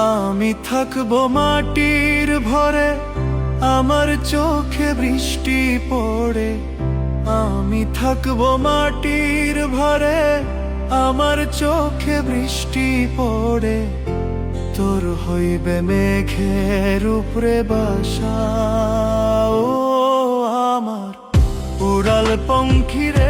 আমি থাকব মাটির ভরে, আমার চোখে বৃষ্টি পড়ে। আমি থাকব মাটির ভরে, আমার চোখে বৃষ্টি পড়ে। তোর হইবে মেঘের উপরে বাসা, ও আমার উড়াল পঙ্খিরে।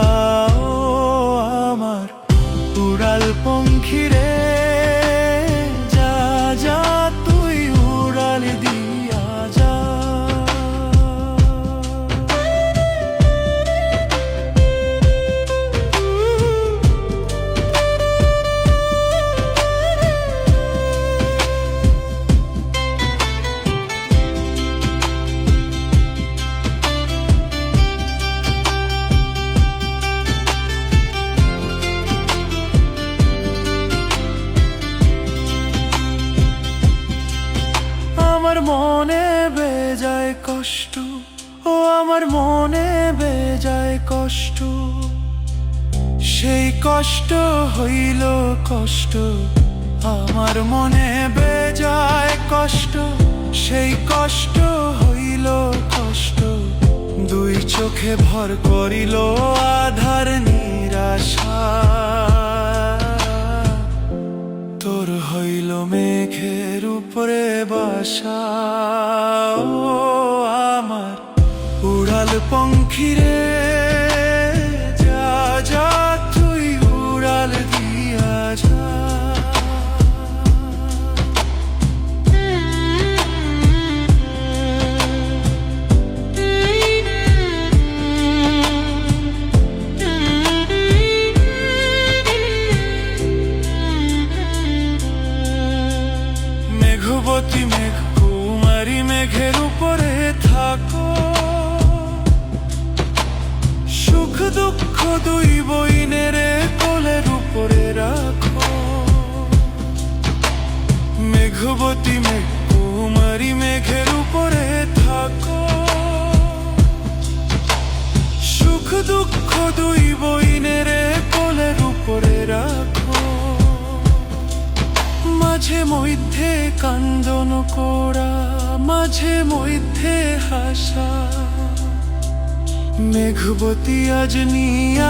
আমার মনে বেজায় কষ্ট, ও আমার মনে বেজায় কষ্ট। সেই কষ্ট হইল কষ্ট, আমার মনে বেজায় কষ্ট। সেই কষ্ট হইল কষ্ট, দুই চোখে ভর করিল আধার নিরাশা। তোর হইল মেঘের উপরে বাসা। ও আমার উড়াল পঙ্খিরে দুই বইনের কোলের উপরে রাখো। মেঘবতী মেঘ কুমারী মেঘের উপরে থাকো। সুখ দুঃখ দুই বইনের কোলের উপরে রাখো। মাঝে মধ্যে কান্দন করা, মাঝে মধ্যে হাসা। মেঘবতী আজ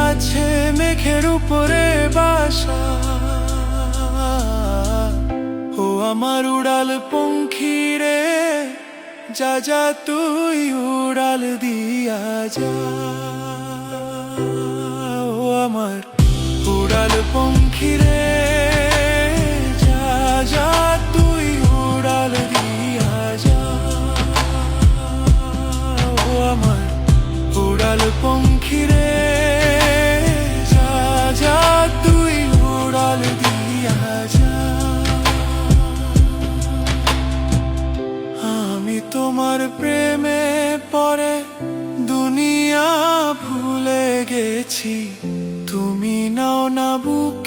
আছে মেঘের উপরে বাসা। ও আমার উড়াল পঙ্খিরে যা যা তুই উড়াল দিয়া যা। ও আমার উড়াল পঙ্খিরে যা পঙ্খিরে যা যা তুই উড়াল দিয়া যা। আমি তোমার প্রেমে পরে দুনিয়া ভুলে গেছি। তুমি নাও না বুকে